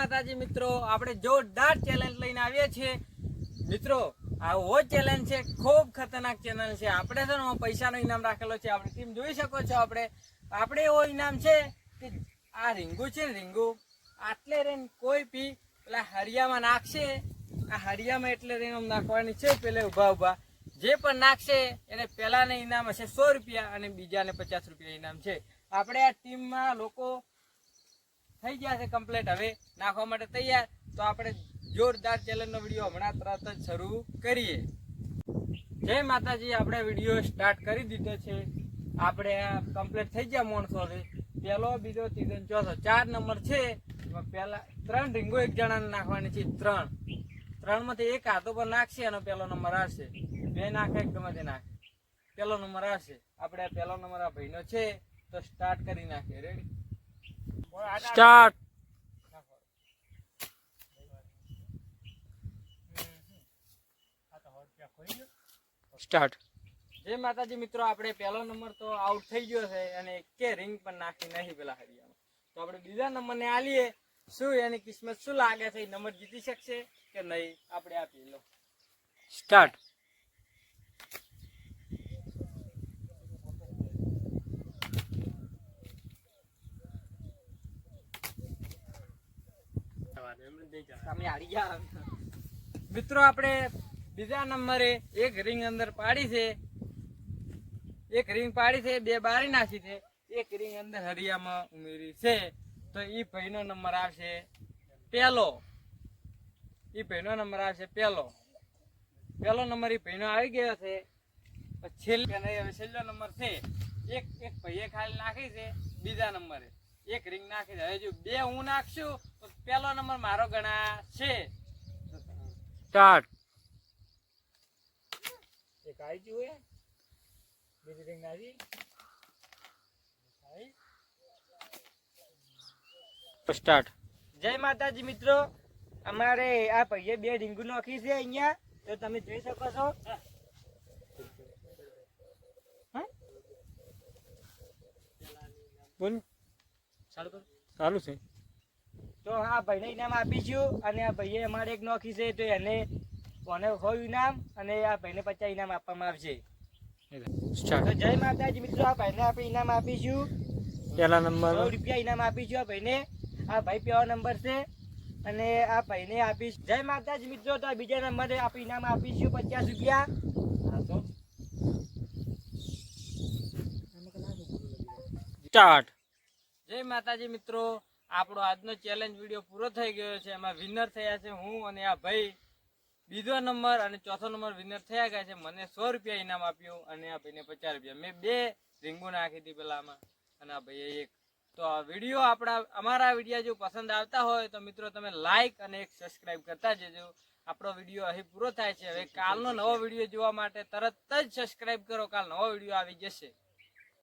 માતાજી, મિત્રો, આપણે જોરદાર ચેલેન્જ લઈને આવીએ છીએ. મિત્રો આવો ચેલેન્જ છે, ખૂબ ખતરનાક ચેનલ છે. આપણે છે ને પૈસાનો ઇનામ રાખેલો છે. આપણી ટીમ જોઈ શકો છો આપણે. આપણે એવો ઇનામ છે કે આ રીંગુ છે રીંગુ, આટલે રહીને કોઈ પી પેલા હરિયામાં નાખશે, આ હરિયામાં એટલે રહીને નાખવાની છે, પેલે ઊભા ઊભા. જે પણ નાખશે, એને પહેલાને ઇનામ હશે સો રૂપિયા અને બીજાને પચાસ રૂપિયા ઇનામ છે. આપણે આ ટીમમાં લોકો થઈ ગયા કમ્પ્લીટ હવે નાખવા માટે તૈયાર. તો આપણે જોરદાર ચેલેન્જનો વીડિયો હમણાં તરત જ શરૂ કરીએ. જય માતાજી, આપણે વીડિયો સ્ટાર્ટ કરી દીધો છે. આપણે આ કમ્પ્લીટ થઈ ગયા માણસોથી પહેલો, બીજો, ત્રીજો ચોથો. ચાર નંબર છે. એમાં પહેલા ત્રણ રીંગો એક જણાને નાખવાની છે. ત્રણ. ત્રણમાંથી એક હાથો પર નાખશે અને પહેલો નંબર આવશે. બે નાખે ગમે તે નાખે. પહેલો નંબર આવશે. આપણે પહેલો નંબર આ ભાઈનો છે. તો સ્ટાર્ટ કરી નાખીએ. રેડી સ્ટાર્ટ સ્ટાર્ટ જે માતાજી મિત્રો આપણે પહેલો નંબર તો આઉટ થઈ ગયો છે અને કે રિંગ પણ નાખી નહીં પેલા હરિયામાં તો આપણે બીજા નંબરને આલીએ. શું એની કિસ્મત શું લાગે છે? નંબર જીતી શકશે કે નહીં? આપણે આપી લો. સ્ટાર્ટ મિત્રો, આપણે બીજા નંબરે એક રિંગ અંદર પાડી છે. એક રિંગ પાડી છે, બે બારી નાખી છે. એક રિંગ અંદર હરિયામાં ઉમેરી છે. તો એ ભાઈનો નંબર આવશે પહેલો એ ભાઈનો નંબર આવશે પહેલો પહેલો નંબર એ ભાઈનો આવી ગયો છે. છેલ્લે છેલ્લો નંબર છે. એક એક ભાઈએ ખાલી નાખી છે બીજા નંબરે. એક રિંગ નાખી છે. હવે જો બે હું નાખશું પહેલો નંબર મારો ગણા છે. સ્ટાર્ટ. એક આવી ગયું હે. બીજી રિંગ આવી. સ્ટાર્ટ. જય માતાજી મિત્રો. અમારે આ ભાઈએ બે રીંગુ નાખી છે અહીંયા. તો તમે જોઈ શકો છો. હા? બોલ. ચાલુ છે. તો આ ભાઈને ઇનામ આપીશું અને આ ભાઈએ અમારે એક નોખી છે તો એને કોને હોય ઇનામ અને આ ભાઈને પચાસ ઇનામ આપવામાં આવશે. તો જય માતાજી મિત્રો આ ભાઈને આપણે ઇનામ આપીશું. સો નંબર. રૂપિયા ઇનામ આપીશું આ ભાઈને. આ ભાઈ પેલો નંબર છે અને આ ભાઈને આપીશ. જય માતાજી મિત્રો તો બીજા નંબરે આપણે ઇનામ આપીશું પચાસ રૂપિયા. સ્ટાર્ટ. જય માતાજી મિત્રો. આપણો આજનો ચેલેન્જ વીડિયો પૂરો થઈ ગયો છે. એમાં વિનર થયા છે હું અને આ ભાઈ. બીજો નંબર અને ચોથો નંબર વિનર થયા ગયા છે. મને સો રૂપિયા ઇનામ આપ્યું અને આ ભાઈને પચાસ રૂપિયા. મેં બે રીંગો નાખી હતી પેલામાં અને આ ભાઈએ એક. તો આ વીડિયો આપણા અમારા વીડિયો જો પસંદ આવતા હોય તો મિત્રો તમે લાઈક અને એક સબસ્ક્રાઇબ કરતા જજો. આપણો વીડિયો અહીં પૂરો થાય છે. હવે કાલનો નવો વીડિયો જોવા માટે તરત જ સબસ્ક્રાઈબ કરો. કાલ નવો વીડિયો આવી જશે.